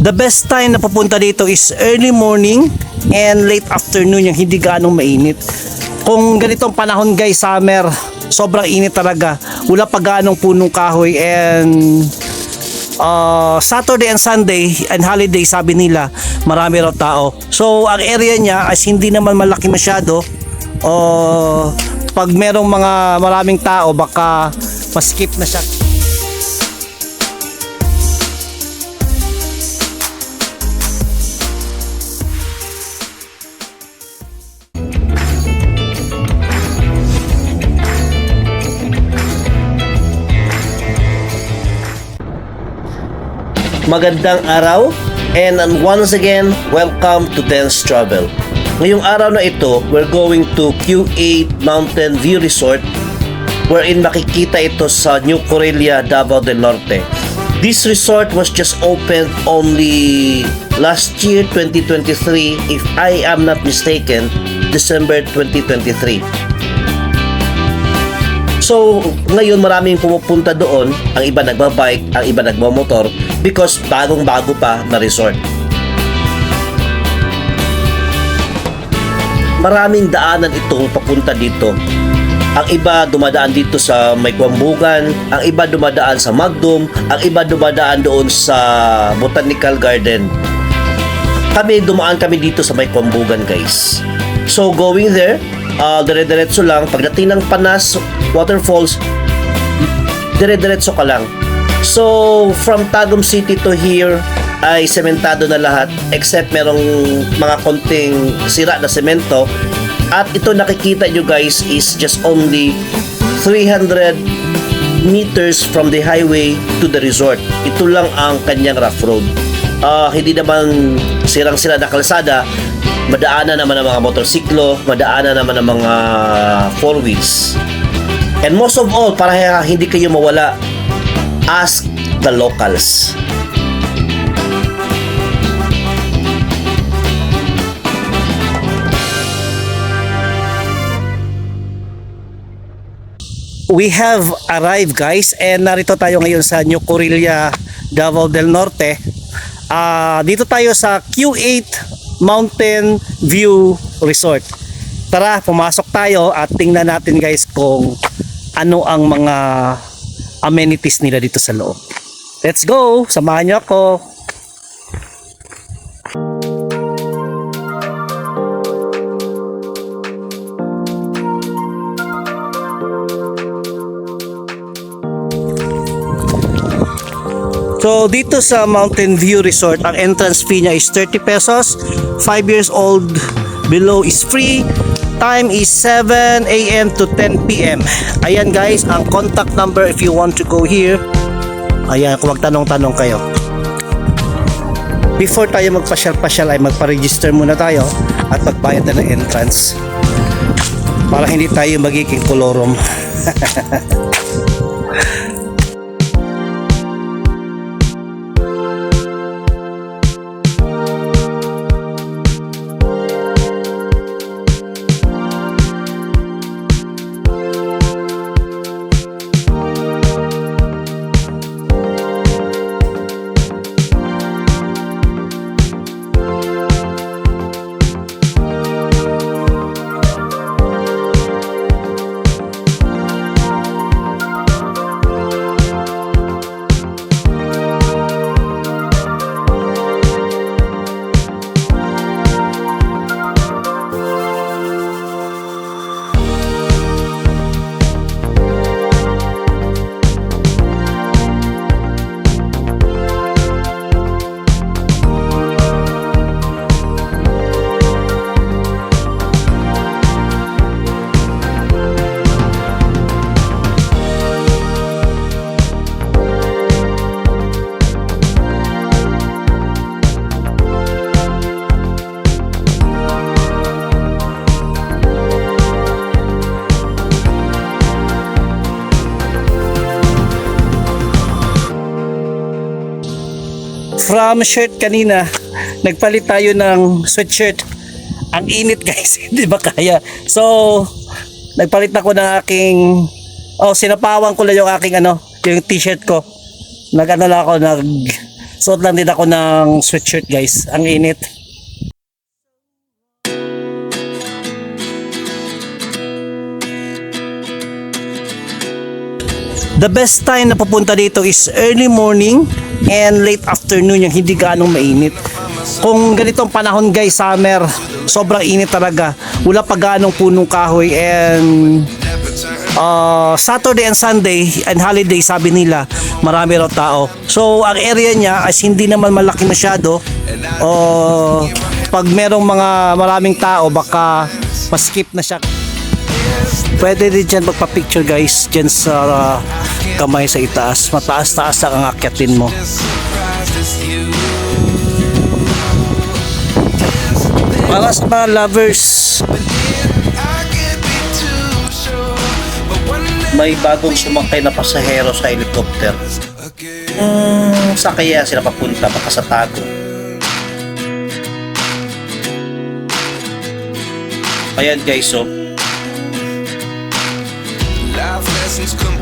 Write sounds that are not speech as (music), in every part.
The best time na pupunta dito is early morning and late afternoon yung hindi ganong mainit. Kung ganitong panahon guys, summer, sobrang init talaga. Wala pa ganong punong kahoy and uh, Saturday and Sunday and holiday sabi nila marami raw tao. So ang area niya as hindi naman malaki masyado o pag merong mga maraming tao baka maskip na siya. Magandang araw and once again, welcome to Dance Travel. Ngayong araw na ito, we're going to Q8 Mountain View Resort wherein makikita ito sa New Corelia, Davao del Norte. This resort was just opened only last year 2023 if I am not mistaken, December 2023. So, ngayon maraming pumupunta doon, ang iba nagbabike, ang iba nagmamotor because bagong-bago pa na resort. Maraming daanan itong papunta dito. Ang iba dumadaan dito sa May Kwambugan, ang iba dumadaan sa Magdum, ang iba dumadaan doon sa Botanical Garden. Kami dumaan kami dito sa May Kwambugan, guys. So going there, uh, dire-diretso lang pagdating ng Panas Waterfalls, dire-diretso ka lang. So, from Tagum City to here ay sementado na lahat except merong mga konting sira na semento at ito nakikita nyo guys is just only 300 meters from the highway to the resort. Ito lang ang kanyang rough road. Ah, hindi naman sirang sila na kalsada, madaanan naman ng mga motorsiklo, madaanan naman ng mga four wheels. And most of all, para hindi kayo mawala, ask the locals. We have arrived guys and narito tayo ngayon sa New Corelia, Davao del Norte. Ah, dito tayo sa Q8 Mountain View Resort. Tara, pumasok tayo at tingnan natin guys kung ano ang mga amenities nila dito sa loob. Let's go! Samahan niyo ako. So dito sa Mountain View Resort, ang entrance fee niya is 30 pesos. 5 years old below is free. Time is 7 a.m. to 10 p.m. Ayan guys, ang contact number if you want to go here. Ayan, kung magtanong-tanong kayo. Before tayo magpasyal-pasyal ay magpa-register muna tayo at magbayad na ng entrance. Para hindi tayo magiging kolorom. (laughs) from shirt kanina, nagpalit tayo ng sweatshirt. Ang init (laughs) guys, hindi ba kaya? So, nagpalit ako ng aking, oh, sinapawan ko lang yung aking ano, yung t-shirt ko. Nag ano lang ako, nag Suot lang din ako ng sweatshirt guys. Ang init. The best time na pupunta dito is early morning and late afternoon yung hindi gaanong mainit. Kung ganitong panahon guys, summer, sobrang init talaga. Wala pa gaanong punong kahoy and uh, Saturday and Sunday and holiday sabi nila marami raw tao. So ang area niya as hindi naman malaki masyado. O pag merong mga maraming tao baka ma-skip na siya. Pwede din dyan magpa-picture guys dyan sa uh, kamay sa itaas. Mataas-taas ang akyatin mo. Para sa mga lovers, May bagong sumakay na pasahero sa helicopter. Hmm, saan kaya sila papunta? Baka sa tago. Ayan guys, oh. Life lessons come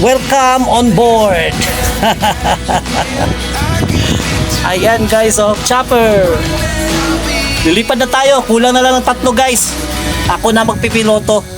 welcome on board! (laughs) Ayan guys, oh, chopper! Lilipad na tayo, kulang na lang ng tatlo guys. Ako na magpipiloto.